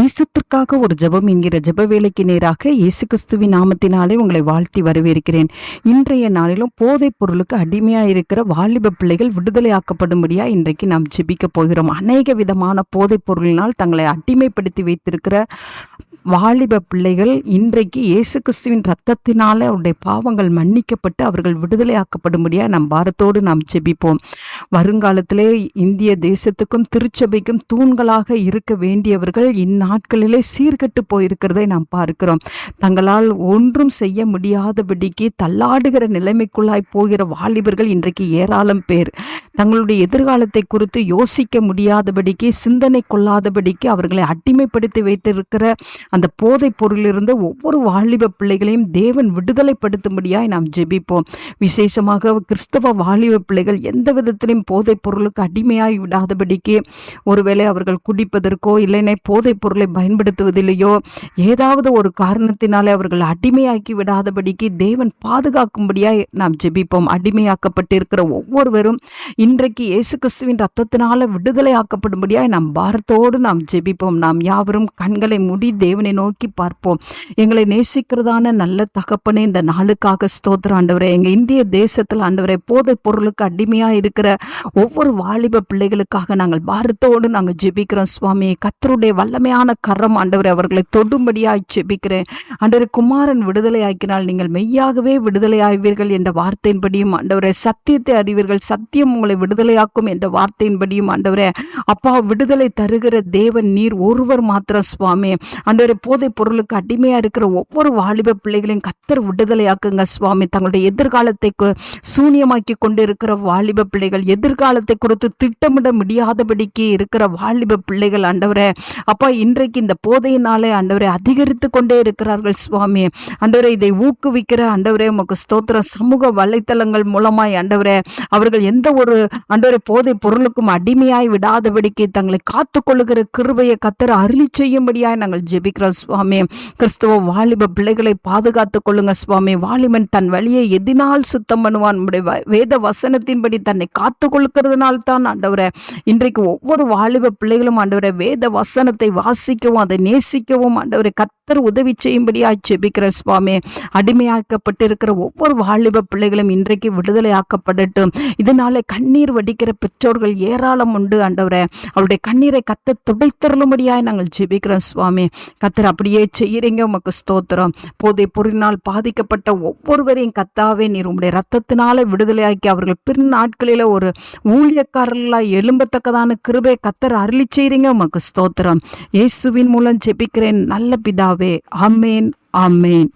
தேசத்திற்காக ஒரு ஜெபம் என்கிற ஜப வேலைக்கு நேராக இயேசு கிறிஸ்துவின் நாமத்தினாலே உங்களை வாழ்த்தி வரவேற்கிறேன். இன்றைய நாளிலும் போதைப் பொருளுக்கு அடிமையாக இருக்கிற வாலிப பிள்ளைகள் விடுதலையாக்கப்படும்படியா இன்றைக்கு நாம் ஜெபிக்க போகிறோம். அநேக விதமான போதைப் பொருளினால் தங்களை அடிமைப்படுத்தி வைத்திருக்கிற வாலிப பிள்ளைகள் இன்றைக்கு இயேசு கிறிஸ்துவின் ரத்தத்தினால அவருடைய பாவங்கள் மன்னிக்கப்பட்டு அவர்கள் விடுதலையாக்கப்படும்படியாக நம் பாரத்தோடு நாம் ஜெபிப்போம். வருங்காலத்திலே இந்திய தேசத்துக்கும் திருச்சபைக்கும் தூண்களாக இருக்க வேண்டியவர்கள் இந்நாட்களிலே சீர்கட்டு போயிருக்கிறதை நாம் பார்க்கிறோம். தங்களால் ஒன்றும் செய்ய முடியாதபடிக்கு தள்ளாடுகிற நிலைமைக்குள்ளாய் போகிற வாலிபர்கள் இன்றைக்கு ஏராளம் பேர். தங்களுடைய எதிர்காலத்தை குறித்து யோசிக்க முடியாதபடிக்கு சிந்தனை கொள்ளாதபடிக்கு அவர்களை அடிமைப்படுத்தி வைத்திருக்கிற அந்த போதைப் பொருளிலிருந்து ஒவ்வொரு வாலிப பிள்ளைகளையும் தேவன் விடுதலைப்படுத்தும்படியாய் நாம் ஜெபிப்போம். விசேஷமாக கிறிஸ்தவ வாலிப பிள்ளைகள் எந்த விதத்திலையும் போதைப் பொருளுக்கு அடிமையாய் விடாதபடிக்கு ஒருவேளை அவர்கள் குடிப்பதற்கோ இல்லைன்னா போதைப் பொருளை பயன்படுத்துவதில்லையோ ஏதாவது ஒரு காரணத்தினாலே அவர்கள் அடிமையாக்கி விடாதபடிக்கு தேவன் பாதுகாக்கும்படியாய் நாம் ஜெபிப்போம். அடிமையாக்கப்பட்டிருக்கிற ஒவ்வொருவரும் இன்றைக்கு இயேசு கிறிஸ்துவின் ரத்தத்தினால விடுதலையாக்கப்படும்படியாய் நாம் பாரத்தோடு நாம் ஜெபிப்போம். நாம் யாவரும் கண்களை மூடி தேவன் நோக்கி பார்ப்போம். எங்களை நேசிக்கிறதான நல்ல தகப்பனே இந்த நாளுக்காக ஸ்தோத்திர ஆண்டவரே. எங்க இந்திய தேசத்தில் ஆண்டவரே போதைப் பொருளுக்கு அடிமையா இருக்கிற ஒவ்வொரு வாலிப பிள்ளைகளுக்காக நாங்கள் பாரத்தோடு நாங்கள் ஜெபிக்கிறோம் சுவாமி. கத்தருடைய வல்லமையான கரம் ஆண்டவரை அவர்களை தொடும்படியாய் ஜெபிக்கிறேன். ஆண்டவரை குமாரன் விடுதலை ஆக்கினால் நீங்கள் மெய்யாகவே விடுதலை ஆய்வீர்கள் என்ற வார்த்தையின்படியும் ஆண்டவரை சத்தியத்தை அறிவீர்கள். சத்தியம் உங்களை விடுதலையாக்கும் என்ற வார்த்தையின்படியும் ஆண்டவரே அப்பா விடுதலை தருகிற தேவன் நீர் ஒருவர் மாத்திரம் சுவாமி. ஆண்டவரே போதைப் பொருளுக்கு அடிமையா இருக்கிற ஒவ்வொரு வாலிப பிள்ளைகளையும் கத்தர் விடுதலையாக்குங்க சுவாமி. தங்களுடைய எதிர்காலத்தை கு- சூனியமாக்கி கொண்டு இருக்கிற வாலிப பிள்ளைகள் எதிர்காலத்தை குறித்து திட்டமிட முடியாதபடிக்கு இருக்கிற வாலிப பிள்ளைகள் ஆண்டவரே அப்பா இன்றைக்கு இந்த போதையினாலே ஆண்டவரை அதிகரித்து கொண்டே இருக்கிறார்கள் சுவாமி. ஆண்டவரை இதை ஊக்குவிக்கிற ஆண்டவரே உமக்கு ஸ்தோத்திரம். சமூக வலைத்தளங்கள் மூலமாய் ஆண்டவரே அவர்கள் எந்த ஒரு ஆண்டவரை போதை பொருளுக்கும் அடிமையாய் விடாதபடிக்கு தங்களை காத்துக்கொள்ளுகிற கிருபையை கத்தர் அருளி செய்யும்படியாய் நாங்கள் ஜெபிக்கிறோம். சுவாமி கிறிஸ்துவ வாலிப பிள்ளைகளை பாதுகாத்துக் கொள்ளுங்க சுவாமி. வாலிபன் தன் வழியை எதினால் சுத்தம் பண்ணுவான். நம்முடைய வேத வசனத்தின்படி தன்னை காத்து கொள்கிறதுனால தான் ஆண்டவரை. இன்றைக்கு ஒவ்வொரு வாலிப பிள்ளைகளும் ஆண்டவரை வேத வசனத்தை வாசிக்கவும் அதை நேசிக்கவும் ஆண்டவரை கத்தர் உதவி செய்யும்படியாய் செபிக்கிற சுவாமி. அடிமையாக்கப்பட்டிருக்கிற ஒவ்வொரு வாலிப பிள்ளைகளும் இன்றைக்கு விடுதலையாக்கப்படட்டும். இதனால கண்ணீர் வடிக்கிற பெற்றோர்கள் ஏராளம் உண்டு ஆண்டவரை. அவருடைய கண்ணீரை கத்த துடைத்தருளும்படியாய் நாங்கள் ஜெபிக்கிறோம் சுவாமி. கத்தர் அப்படியே செய்யறீங்க. உமக்கு ஸ்தோத்திரம். போதை பொருளினால் பாதிக்கப்பட்ட ஒவ்வொருவரையும் கத்தாவே நீர் உம்முடைய ரத்தத்தினால விடுதலையாக்கி அவர்கள் பின் நாட்களில ஒரு ஊழியக்காரர்களாக எழும்பத்தக்கதான கிருபை கத்தர் அருளி செய்கிறீங்க உமக்கு ஸ்தோத்திரம். இயேசுவின் மூலம் ஜெபிக்கிறேன். நல்ல பிதாவே. ஆமேன். ஆமேன்.